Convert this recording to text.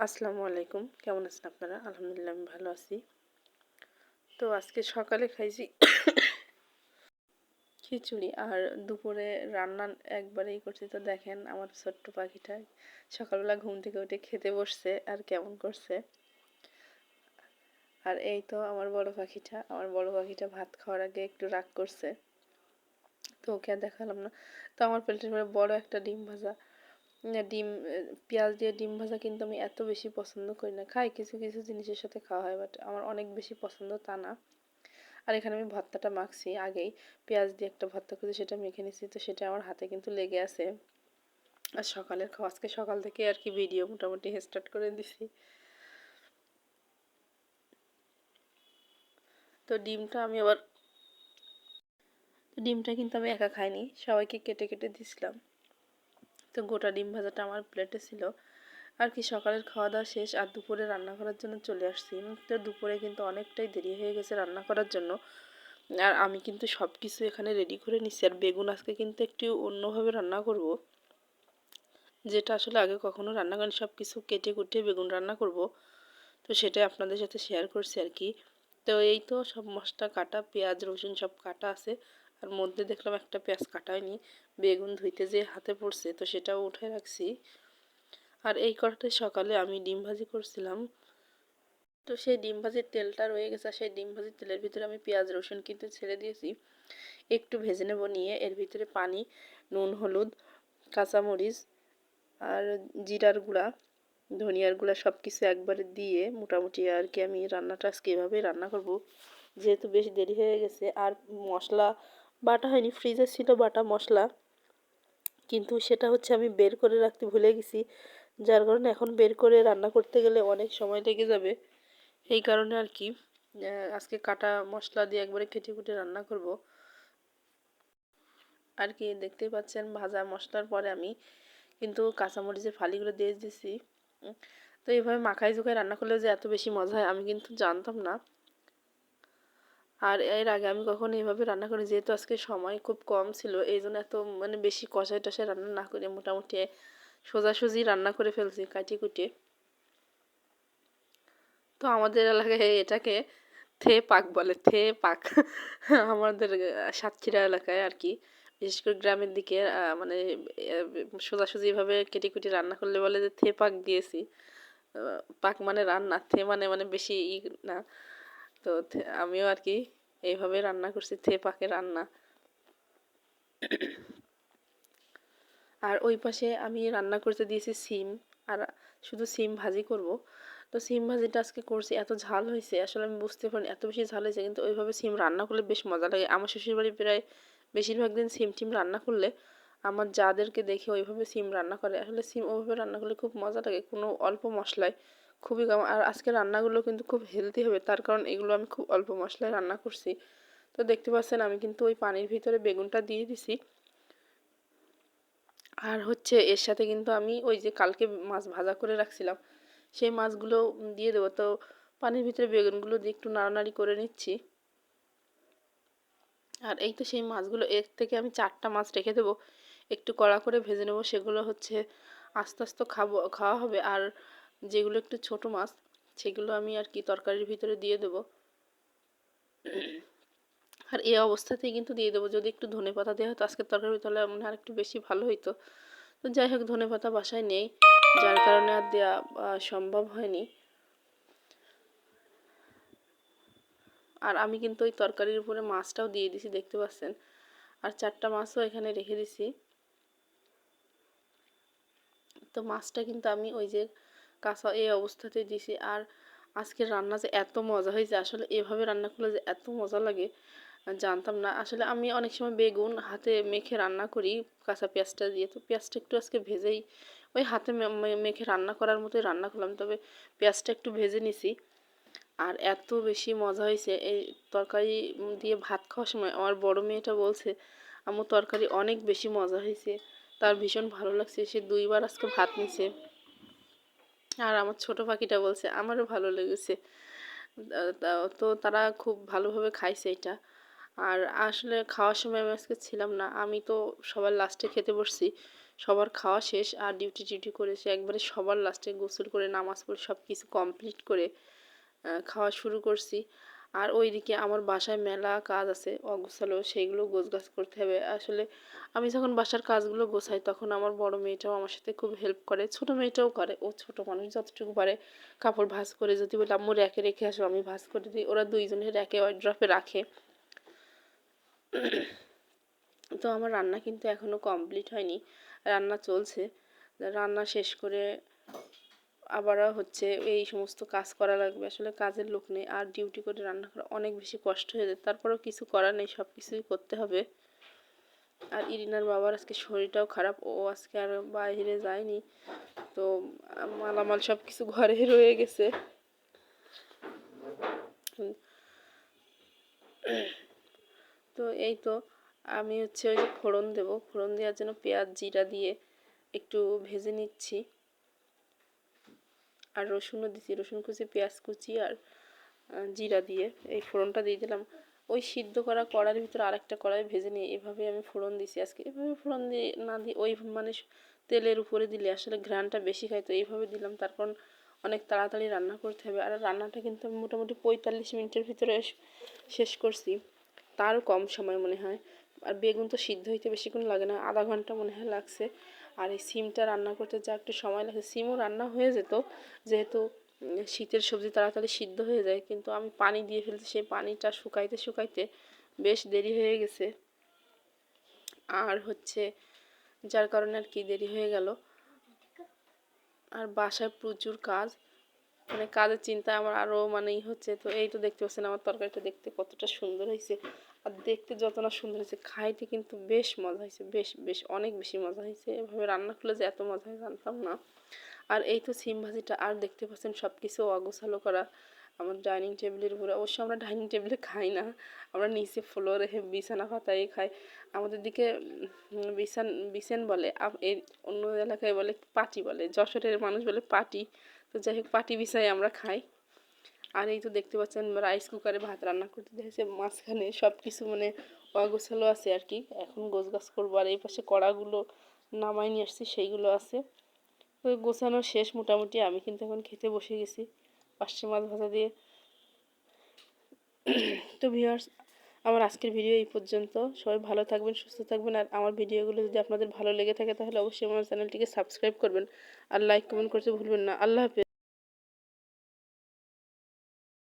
আসসালামু আলাইকুম। কেমন আছেন আপনারা? আলহামদুলিল্লাহ, আমি ভালো আছি। তো আজকে সকালে খাইছি খিচুড়ি আর দুপুরে রান্না একবারেই করছি। তো দেখেন আমার ছোট্ট পাখিটা সকালবেলা ঘুম থেকে উঠে খেতে বসছে আর কেমন করছে। আর এই তো আমার বড় পাখিটা। আমার বড় পাখিটা ভাত খাওয়ার আগে একটু রাগ করছে। তো ওকে আর দেখালাম না। তো আমার প্লেটের বড় একটা ডিম ভাজা ডিম পেঁয়াজ দিয়ে ডিম ভাজা কিন্তু আমি এত বেশি পছন্দ করি না। খাই কিছু কিছু জিনিসের সাথে খাওয়া হয় বাট আমার অনেক বেশি পছন্দ তা না। আর এখানে আমি ভর্তাটা মাখছি। আগেই পেঁয়াজ দিয়ে একটা ভর্তা করে সেটা মেখে নিছি, তো সেটা আমার হাতে কিন্তু লেগে আছে। আর সকালের খাওয়া, আজকে সকাল থেকে আর কি ভিডিও মোটামুটি স্টার্ট করে দিছি। তো ডিমটা আমি আবার ডিমটা কিন্তু আমি একা খাইনি, সবাইকে কেটে কেটে দিছিলাম। তো গোটা ডিম ভাজাটা আমার প্লেটে ছিল। আর কি, সকালের খাওয়া দাওয়া শেষ আর দুপুরে রান্না করার জন্য চলে আসছি। তো দুপুরে কিন্তু অনেকটাই দেরি হয়ে গেছে রান্না করার জন্য। আর আমি কিন্তু সব কিছু এখানে রেডি করে নিচ্ছি আর বেগুন আজকে কিন্তু একটু অন্যভাবে রান্না করব। যেটা আসলে আগে কখনো রান্না করেন সব কিছু কেটে কুটে বেগুন রান্না করব। তো সেটাই আপনাদের সাথে শেয়ার করছি আর কি। তো এই তো সব মশলা কাটা, পেঁয়াজ, রসুন সব কাটা আছে। আর মধ্যে দেখলাম একটা পেঁয়াজ কাটা হয়নি, বেগুন ধুইতে যে হাতে পড়ছে, তো সেটাও উঠে রাখছি। আর এই কড়াতে সকালে আমি ডিম ভাজি করছিলাম। তো সেই ডিম ভাজির তেলটা রয়ে গেছে, আর সেই ডিম ভাজির তেলের ভিতরে আমি পেঁয়াজ, রসুন কিন্তু ছেড়ে দিয়েছি। একটু ভেজে নেব নিয়ে, এর ভিতরে পানি, নুন, হলুদ, কাঁচামরিচ আর জিরার গুঁড়া, ধনিয়ার গুঁড়া সব কিছু একবারে দিয়ে মোটামুটি আর কি আমি রান্নাটা আজকে এভাবেই রান্না করব। যেহেতু বেশ দেরি হয়ে গেছে, আর মশলা বাটা হয়নি ফ্রিজে ছিল বাটা মশলা। কিন্তু সেটা হচ্ছে আমি বের করে রাখতে ভুলে গেছি। যার কারণে এখন বের করে রান্না করতে গেলে অনেক সময় লেগে যাবে। এই কারণে আর কি আজকে কাটা মশলা দিয়ে একবারে কেটে কুটে রান্না করব। আর কি, দেখতেই পাচ্ছেন ভাজা মশলার পরে আমি কিন্তু কাঁচামরিচের ফালিগুলো দিয়ে দিয়েছি। তো এইভাবে মাখাই ঝুঁকাই রান্না করলে যে এত বেশি মজা হয় আমি কিন্তু জানতাম না। আর এর আগে আমি কখনো এভাবে রান্না করি যেহেতু আজকে সময় খুব কম ছিল এই জন্য এত মানে বেশি কষাই টষাই রান্না না করে মোটামুটি সোজাসুজি রান্না করে ফেলছি কাটি কুটে তো আমাদের এলাকায় এটাকে থে পাক বলে, থে পাক। আমাদের সাতক্ষীরা এলাকায় আর কি, বিশেষ করে গ্রামের দিকে মানে সোজাসুজিভাবে কেটে কুটি রান্না করলে বলে যে থে পাক দিয়েছি। পাক মানে রান্না, থে মানে মানে বেশি ই না। তো আমিও আর কি এইভাবে রান্না করছি থে পাকে রান্না। আর ওই পাশে আমি রান্না করতে দিয়েছি সিম, আর শুধু সিম ভাজি করব। তো সিম ভাজিটা আজকে করছি, এত ঝাল হয়েছে, আসলে আমি বুঝতে পারিনি, এত বেশি ঝাল হয়েছে, কিন্তু ওইভাবে সিম রান্না করলে বেশ মজা লাগে। আমার শ্বশুরবাড়ি প্রায় বেশিরভাগ দিন সিম টিম রান্না করলে আমার যাদেরকে দেখে ওইভাবে সিম রান্না করে, আসলে সিম ওইভাবে রান্না করলে খুব মজা লাগে, কোনো অল্প মশলায়। খুবই কম আর আজকে রান্নাগুলো কিন্তু খুব হেলদি হবে, তার কারণ এগুলো আমি খুব অল্প মশলায় রান্না করছি। তো দেখতে পাচ্ছেন আমি কিন্তু ওই পানির ভিতরে বেগুনটা দিয়ে দিছি। আর হচ্ছে এর সাথে কিন্তু আমি ওই যে কালকে মাছ ভাজা করে রাখছিলাম, সেই মাছগুলো দিয়ে দেবো। তো পানির ভিতরে বেগুনগুলো দিয়ে একটু নাড়ানাড়ি করে নিচ্ছি। আর এই তো সেই মাছগুলো, এর থেকে আমি চারটা মাছ রেখে দেবো। একটু কড়া করে ভেজে নেব, সেগুলো হচ্ছে আস্তে আস্তে খাব, খাওয়া হবে। আর যেগুলো একটু ছোট মাছ, সেগুলো আমি আর কি তরকারির ভিতরে দিয়ে দেবো। আর এই অবস্থাতেই কিন্তু দিয়ে দেবো। যদি একটু ধনে পাতা দেওয়া হতো আজকের তরকারি তাহলে মনে আর একটু বেশি ভালো হইতো। তো যাই হোক, ধনে পাতা বাসায় নেই, যার কারণে আর দেওয়া সম্ভব হয়নি। আর আমি কিন্তু ওই তরকারির উপরে মাছটাও দিয়ে দিছি, দেখতে পাচ্ছেন। আর চারটা মাছও এখানে রেখে দিছি। তো মাছটা কিন্তু আমি ওই যে কাঁচা এই অবস্থাতে দিছি। আর আজকের রান্না যে এত মজা হয়েছে, আসলে এভাবে রান্না করলে যে এত মজা লাগে জানতাম না। আসলে আমি অনেক সময় বেগুন হাতে মেখে রান্না করি, কাঁচা পেঁয়াজটা দিয়ে। তো পেঁয়াজটা একটু আজকে ভেজেই, ওই হাতে মেখে রান্না করার মতোই রান্না করলাম। তবে পেঁয়াজটা একটু ভেজে নিছি। আর এত বেশি মজা হয়েছে, এই তরকারি দিয়ে ভাত খাওয়ার সময়। আমার বড় মেয়েটা বলছে আমার তরকারি অনেক বেশি মজা হয়েছে। তার ভীষণ ভালো লাগছে। সে দুইবার আজকে ভাত নিছে। আর আমার ছোট পাখিটা বলছে, আমারও ভালো লেগেছে। তো তারা খুব ভালোভাবে খাইছে এটা। আর আসলে খাওয়ার সময় আমি আজকে ছিলাম না, আমি তো সবার লাস্টে খেতে বসছি। সবার খাওয়া শেষ আর ডিউটি টিউটি করেছে একবারে সবার লাস্টে গোসল করে, নামাজ পড়ে সব কিছু কমপ্লিট করে খাওয়া শুরু করছি। আর ওইদিকে আমার বাসায় মেলা কাজ আছে, অগোছালো, সেইগুলো গোছগাছ করতে হবে। আসলে আমি যখন বাসার কাজগুলো গোছাই, তখন আমার বড় মেয়েটাও আমার সাথে খুব হেল্প করে, ছোট মেয়েটাও করে। ও ছোট মানুষ, যতটুকু পারে কাপড় ভাঁজ করে, যদি বলে, আম্মু, র্যাকে রেখে আসো, আমি ভাঁজ করে দিই। ওরা দুইজনে র্যাকে ড্রপে রাখে। তো আমার রান্না কিন্তু এখনও কমপ্লিট হয়নি। রান্না চলছে। রান্না শেষ করে আবারও হচ্ছে এই সমস্ত কাজ করা লাগবে। আসলে কাজের লোক নেই আর ডিউটি করে রান্না করা অনেক বেশি কষ্ট হয়ে যায়। তারপরেও কিছু করার নেই সব কিছুই করতে হবে। আর ইরিনার বাবার আজকে শরীরটাও খারাপ, ও আজকে আর বাইরে যায়নি। তো মালামাল সব কিছু ঘরে রয়ে গেছে। তো এই তো আমি হচ্ছে ওই যে ফোড়ন দেবো। ফোড়ন দেওয়ার জন্য পেঁয়াজ, জিরা দিয়ে একটু ভেজে নিচ্ছি। আর রসুনও দিচ্ছি রসুন কুচি, পেঁয়াজ কুচি আর জিরা দিয়ে এই ফোড়নটা দিয়ে দিলাম। ওই সিদ্ধ করা কড়ার ভিতরে আরেকটা কড়াই ভেজে নিয়ে এভাবে আমি ফোড়ন দিছি। আজকে এভাবে ফোড়ন দিয়ে না দিয়ে ওই মানে তেলের উপরে দিলে আসলে ঘ্রাণটা বেশি খায়, তো এইভাবে দিলাম। তার কারণ অনেক তাড়াতাড়ি রান্না করতে হবে। আর রান্নাটা কিন্তু আমি মোটামুটি পঁয়তাল্লিশ মিনিটের ভিতরে শেষ করছি। তার কম সময় মনে হয়। আর বেগুন তো সিদ্ধ হইতে বেশিক্ষণ লাগে না, আধা ঘণ্টা মনে হয় লাগছে। আর এই সিমটা রান্না করতে যা একটু সময় লাগে সিমও রান্না হয়ে যেত, যেহেতু শীতের সবজি তাড়াতাড়ি সিদ্ধ হয়ে যায়, কিন্তু আমি পানি দিয়ে ফেলছি, সেই পানিটা শুকাইতে শুকাইতে বেশ দেরি হয়ে গেছে। আর হচ্ছে, যার কারণে আর কি দেরি হয়ে গেল। আর বাসায় প্রচুর কাজ। মানে কাজের চিন্তা আমার আরও মানে ই হচ্ছে। তো এই তো দেখতে পাচ্ছেন আমার তরকারিটা দেখতে কতটা সুন্দর হয়েছে। আর দেখতে যত না সুন্দর হয়েছে, খাইতে কিন্তু বেশ মজা হয়েছে, বেশ বেশ, অনেক বেশি মজা হয়েছে। এভাবে রান্না করলে যে এত মজা হয় জানতাম না। আর এই তো সিম ভাজিটা, আর দেখতে পাচ্ছেন সব কিছু অগোছালো করা। আমার ডাইনিং টেবিলের উপরে, অবশ্য আমরা ডাইনিং টেবিলে খাই না। আমরা নিচে ফ্লোরে বিছানা পাতায় খাই। আমাদের দিকে বিছান বিছান বলে এই অন্য এলাকায় বলে পাটি বলে, যশোরের মানুষ বলে পাটি। তো যাই হোক, পাটি বিছাই আমরা খাই। আর এই তো দেখতে পাচ্ছেন রাইস কুকারে ভাত রান্না করতে দেখেছে মাঝখানে সব কিছু মানে অগোছালো আছে আর কি। এখন গোছ গাছ করব আর এই পাশে কড়াগুলো নামাই নিয়ে আসছি, সেইগুলো আছে। তো গোছানো শেষ মোটামুটি। আমি কিন্তু এখন খেতে বসে গেছি। পার্শে মাছ ভাজা দিয়ে। তো ভিউয়ার্স আমার আজকের ভিডিও এই পর্যন্ত। সবাই ভালো থাকবেন, সুস্থ থাকবেন। আর আমার ভিডিওগুলো যদি আপনাদের ভালো লেগে থাকে, তাহলে অবশ্যই আমার চ্যানেলটিকে সাবস্ক্রাইব করবেন। আর লাইক কমেন্ট করতে ভুলবেন না। আল্লাহ হাফেজ।